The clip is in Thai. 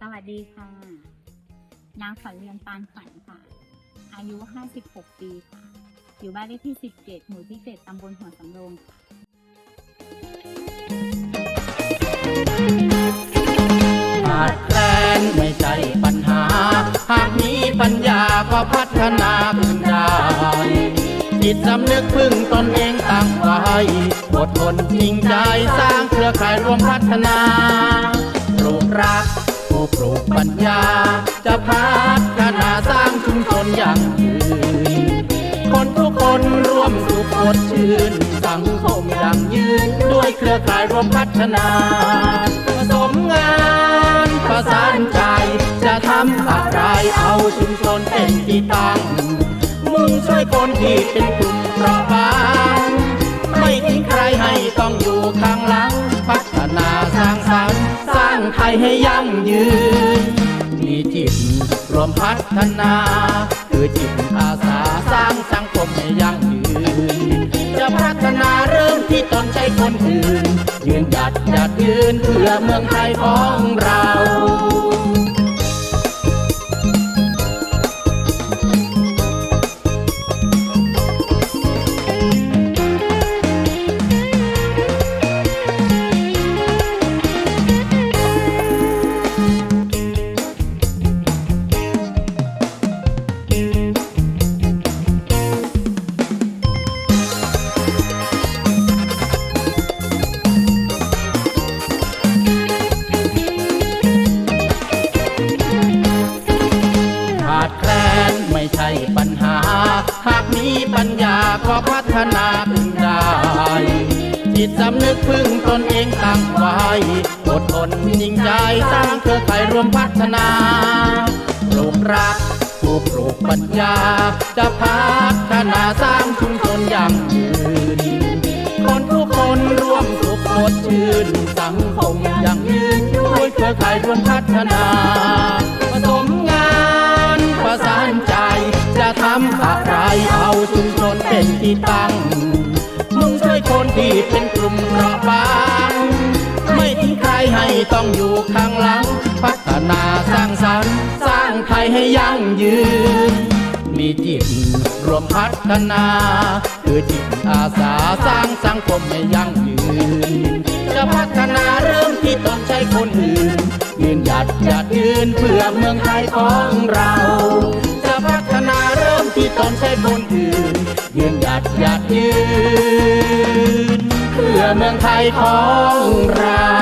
สวัสดีค่ะ นางฝันเรือนปานขันค่ะ อายุ 56 ปีค่ะ อยู่บ้านเลขที่ 17 หมู่ที่ 7 ตำบลหัวสำโรงค่ะขาดแคลนไม่ใช่ปัญหา หากมีปัญญาก็พัฒนาขึ้นได้ จิตสำนึกพึ่งตนเองตั้งไว้อดทนจริงใจสร้างเครือข่ายรวมพัฒนาปลูกรักผู้ปลูกปัญญา จะพัฒนาสร้างชุมชนอย่างยืนคนทุกคนร่วมสุขสดชื่น สังคมอย่างยืน ด้วยเครือข่ายรวมพัฒนา ช่วยคนที่เป็นกลุ่มเปราะบางไม่ทิ้งใครให้ต้องอยู่ข้างหลัง พัฒนาสร้างสรรค์สร้างไทยให้ยั่งยืน มีจิตรวมพัฒนา คือจิตอาสาสร้างสังคมให้ยั่งยืน จะพัฒนาเริ่มที่ตนใจคนอื่น ยืนหยัดหยัดยืนเพื่อเมืองไทยของเราขา ก็พัฒนาขึ้นได้จิตสำนึกพึ่งตนเองตั้งไว้อดทนจริงใจสร้างเครือข่ายรวมพัฒนาปลูกรักผู้ปลูกปัญญา จะพัฒนาสร้างชุมชนอย่างยืนคนทุกคนร่วมสุขสดชื่นสังคมอย่างยืนด้วยเครือข่ายรวมพัฒนาผสมงานประสานใจจะทำอะไร เอาชุมชนเป็นที่ตั้งมุ่งช่วยคนที่เป็นกลุ่มเปราะบาง ไม่ทิ้งใครให้ต้องอยู่ข้างหลัง พัฒนาสร้างสรรค์ สร้างไทยให้ยั่งยืน มีจิตรวมพัฒนา คือจิตอาสาสร้างสังคมให้ยั่งยืน จะพัฒนาเริ่มที่ตนใช้คนอื่น ยืนหยัดหยัดยืนเพื่อเมืองไทยของเรา ที่ตนใช้คนอื่น ยืนหยัดหยัดยืน เพื่อเมืองไทยของเรา